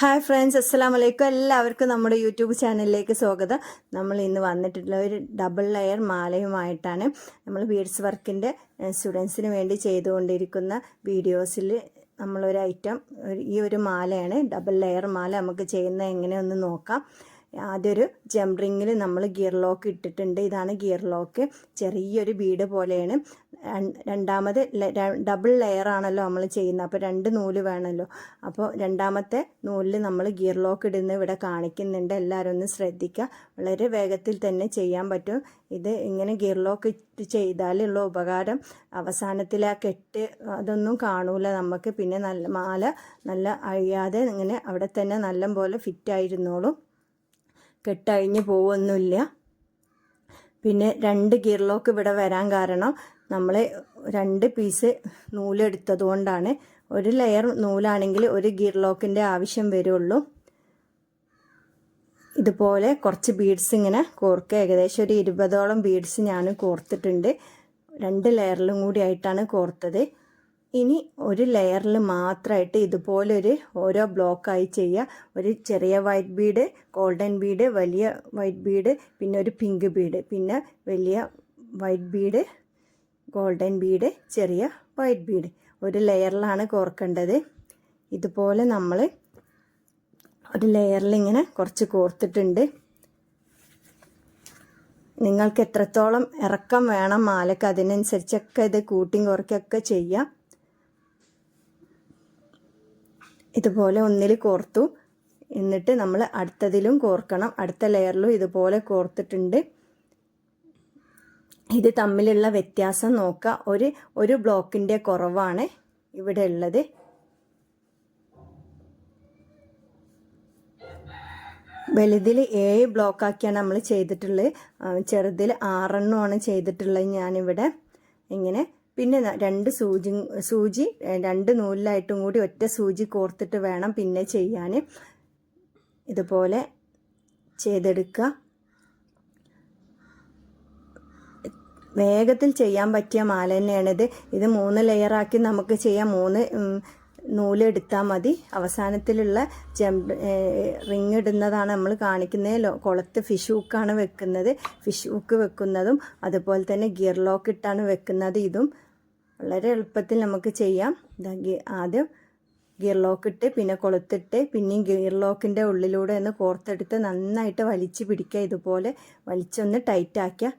Hi friends അസ്സാം വലൈക്കും എല്ലാവർക്കും നമ്മുടെ യൂട്യൂബ് ചാനലിലേക്ക് സ്വാഗതം. നമ്മൾ ഇന്ന് വന്നിട്ടുള്ള ഒരു ഡബിൾ ലെയർ മാലയുമായിട്ടാണ് നമ്മൾ ബീഡ്സ് വർക്കിന്റെ സ്റ്റുഡൻസിന് വേണ്ടി ചെയ്തുകൊണ്ടിരിക്കുന്ന വീഡിയോസിൽ നമ്മളൊരു ഐറ്റം ഈ ഒരു മാലയാണ് ഡബിൾ ലെയർ മാല. നമുക്ക് ചെയ്യുന്നത് എങ്ങനെയൊന്ന് നോക്കാം. ഒരു ജംപ് റിങ്ങിൽ നമ്മൾ ഗിയർ ലോക്ക് ഇട്ടിട്ടുണ്ട്. ഇതാണ് ഗിയർ ലോക്ക് ചെറിയൊരു ബീഡ് പോലെയാണ്. രണ്ടാമത് ഡബിൾ ലെയർ ആണല്ലോ നമ്മൾ ചെയ്യുന്നത്. അപ്പോൾ രണ്ട് നൂൽ വേണമല്ലോ അപ്പോൾ രണ്ടാമത്തെ നൂലിൽ നമ്മൾ ഗിയർ ലോക്ക് ഇടുന്ന ഇവിടെ കാണിക്കുന്നുണ്ട്. എല്ലാവരും ഒന്ന് ശ്രദ്ധിക്കുക. വളരെ വേഗത്തിൽ തന്നെ ചെയ്യാൻ പറ്റും. ഇത് ഇങ്ങനെ ഗിയർ ലോക്ക് ഇട്ട് ചെയ്താലുള്ള ഉപകാരം അവസാനത്തിൽ ആ കെട്ട് അതൊന്നും കാണൂല നമുക്ക്. പിന്നെ നല്ല മാല നല്ല അഴിയാതെ ഇങ്ങനെ അവിടെ തന്നെ നല്ല പോലെ ഫിറ്റായിരുന്നോളും കെട്ടഴിഞ്ഞ് പോവൊന്നുമില്ല. പിന്നെ രണ്ട് ഗിയർ ലോക്ക് ഇവിടെ വരാൻ കാരണം നമ്മൾ രണ്ട് പീസ് നൂലെടുത്തത് കൊണ്ടാണ് ഒരു ലെയർ നൂലാണെങ്കിൽ ഒരു ഗിയർ ലോക്കിന്റെ ആവശ്യം വരുള്ളൂ. ഇതുപോലെ കുറച്ച് ബീഡ്സ് ഇങ്ങനെ കോർക്കുക ഏകദേശം ഒരു ഇരുപതോളം ബീഡ്സ് ഞാൻ കോർത്തിട്ടുണ്ട്. രണ്ട് ലെയറിലും കൂടി ആയിട്ടാണ് കോർത്തത്. ഇനി ഒരു ലെയറിൽ മാത്രമായിട്ട് ഇതുപോലൊരു ഓരോ ബ്ലോക്കായി ചെയ്യുക. ഒരു ചെറിയ വൈറ്റ് ബീഡ് ഗോൾഡൻ ബീഡ് വലിയ വൈറ്റ് ബീഡ് പിന്നെ ഒരു പിങ്ക് ബീഡ് പിന്നെ വലിയ വൈറ്റ് ബീഡ് ഗോൾഡൻ ബീഡ് ചെറിയ വൈറ്റ് ബീഡ്. ഒരു ലെയറിലാണ് കോർക്കേണ്ടത്. ഇതുപോലെ നമ്മൾ ഒരു ലെയറിൽ ഇങ്ങനെ കുറച്ച് കോർത്തിട്ടുണ്ട്. നിങ്ങൾക്ക് എത്രത്തോളം ഇറക്കം വേണം മാലക്ക് അതിനനുസരിച്ചൊക്കെ ഇത് കൂട്ടിയും കുറയ്ക്കൊക്കെ ചെയ്യാം. ഇതുപോലെ ഒന്നിൽ കോർത്തു. എന്നിട്ട് നമ്മൾ അടുത്തതിലും കോർക്കണം. അടുത്ത ലെയറിലും ഇതുപോലെ കോർത്തിട്ടുണ്ട്. ഇത് തമ്മിലുള്ള വ്യത്യാസം നോക്കുക ഒരു ഒരു ബ്ലോക്കിന്റെ കുറവാണ് ഇവിടെ ഉള്ളത്. വലുതിൽ ഏഴ് ബ്ലോക്കാക്കിയാണ് നമ്മൾ ചെയ്തിട്ടുള്ളത്. ചെറുതിൽ ആറെണ്ണമാണ് ചെയ്തിട്ടുള്ളത് ഞാനിവിടെ. ഇങ്ങനെ പിന്നെ രണ്ട് സൂചി സൂചി രണ്ട് നൂലിലായിട്ടും കൂടി ഒറ്റ സൂചി കോർത്തിട്ട് വേണം പിന്നെ ചെയ്യാൻ ഇതുപോലെ ചെയ്തെടുക്കുക. വേഗത്തിൽ ചെയ്യാൻ പറ്റിയ മാല തന്നെയാണിത്. ഇത് മൂന്ന് ലെയറാക്കി നമുക്ക് ചെയ്യാം. മൂന്ന് നൂലെടുത്താൽ മതി. അവസാനത്തിലുള്ള ജം റിങ് ഇടുന്നതാണ് നമ്മൾ കാണിക്കുന്നത്. കുളത്ത് ഫിഷ് ഹുക്കാണ് വെക്കുന്നത്. ഫിഷ് ഹുക്ക് വെക്കുന്നതും അതുപോലെ തന്നെ ഗിയർ ലോക്ക് ഇട്ടാണ് വെക്കുന്നത്. ഇതും വളരെ എളുപ്പത്തിൽ നമുക്ക് ചെയ്യാം. ആദ്യം ഗിയർ ലോക്ക് ഇട്ട് പിന്നെ കൊളുത്തിട്ട് പിന്നെയും ഗിയർ ലോക്കിന്റെ ഉള്ളിലൂടെ ഒന്ന് കോർത്തെടുത്ത് നന്നായിട്ട് വലിച്ച് പിടിക്കുക. ഇതുപോലെ വലിച്ചൊന്ന് ടൈറ്റാക്കുക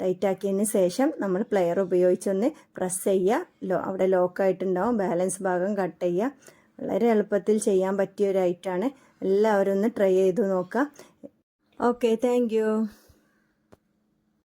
ടൈറ്റാക്കിയതിന് ശേഷം നമ്മൾ പ്ലെയർ ഉപയോഗിച്ചൊന്ന് പ്രസ് ചെയ്യുക. ലോ അവിടെ ലോക്കായിട്ടുണ്ടാവും ബാലൻസ് ഭാഗം കട്ട് ചെയ്യുക. വളരെ എളുപ്പത്തിൽ ചെയ്യാൻ പറ്റിയ ഒരു ഐറ്റമാണ്. എല്ലാവരും ഒന്ന് ട്രൈ ചെയ്ത് നോക്കുക. Okay thank